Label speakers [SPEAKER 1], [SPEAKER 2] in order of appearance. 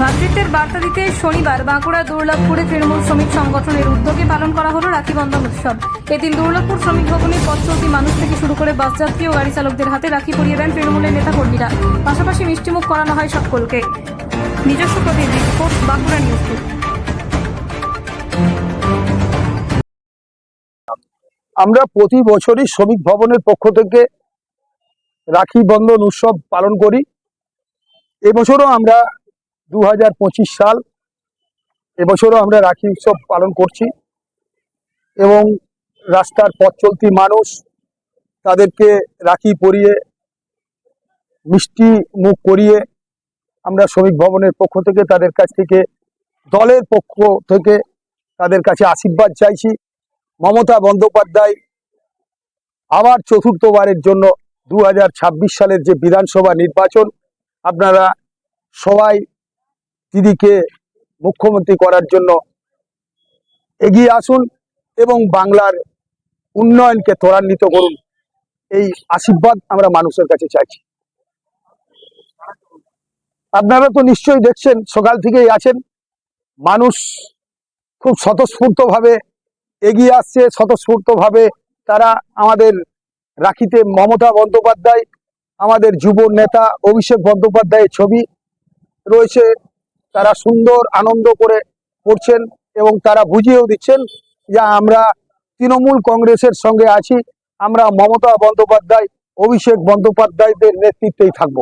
[SPEAKER 1] ভ্রাতৃত্বের বার্তা দিতে শনিবার বাঁকুড়া দুর্লভপুরে তৃণমূল শ্রমিক সংগঠনের উদ্যোগে পালন করা হলো রাখি বন্ধন উৎসব। এদিন দুর্লভপুর শ্রমিক ভবনে পথ মানুষ থেকে শুরু করে বাস যাত্রী ও গাড়ি চালকদের হাতে রাখি পরিয়ে দেন তৃণমূলের নেতাকর্মীরা। পাশাপাশি মিষ্টিমুখ করানো হয় সকলকে। নিজস্ব প্রতিনিধি রিপোর্ট, বাঁকুড়া নিউজ
[SPEAKER 2] আমরা প্রতি বছরই শ্রমিক ভবনের পক্ষ থেকে রাখি বন্ধন উৎসব পালন করি। এবছরও আমরা দু হাজার পঁচিশ সাল এবছরও আমরা রাখি উৎসব পালন করছি এবং রাস্তার পথ চলতি মানুষ তাদেরকে রাখি পরিয়ে, মিষ্টি মুখ করিয়ে আমরা শ্রমিক ভবনের পক্ষ থেকে তাদের কাছ থেকে, দলের পক্ষ থেকে তাদের কাছে আশীর্বাদ চাইছি। মমতা বন্দ্যোপাধ্যায় আবার চতুর্থবারের জন্য দু হাজার ছাব্বিশ সালের যে বিধানসভা নির্বাচন, আপনারা সবাই দিদিকে মুখ্যমন্ত্রী করার জন্য এগিয়ে আসুন এবং বাংলার উন্নয়নকে ত্বরান্বিত করুন। এই আশীর্বাদ আমরা মানুষের কাছে চাইছি। আপনারা তো নিশ্চয়ই দেখছেন, সকাল থেকেই আছেন। মানুষ খুব স্বতঃস্ফূর্তভাবে এগিয়ে আসছে। স্বতঃস্ফূর্তভাবে তারা আমাদের রাখিতে মমতা বন্দ্যোপাধ্যায়, আমাদের যুব নেতা অভিষেক বন্দ্যোপাধ্যায়ের ছবি রয়েছে। তারা সুন্দর আনন্দ করে করছেন এবং তারা বুঝিয়েও দিচ্ছেন যে আমরা তৃণমূল কংগ্রেসের সঙ্গে আছি, আমরা মমতা বন্দ্যোপাধ্যায়, অভিষেক বন্দ্যোপাধ্যায়দের নেতৃত্বেই থাকব।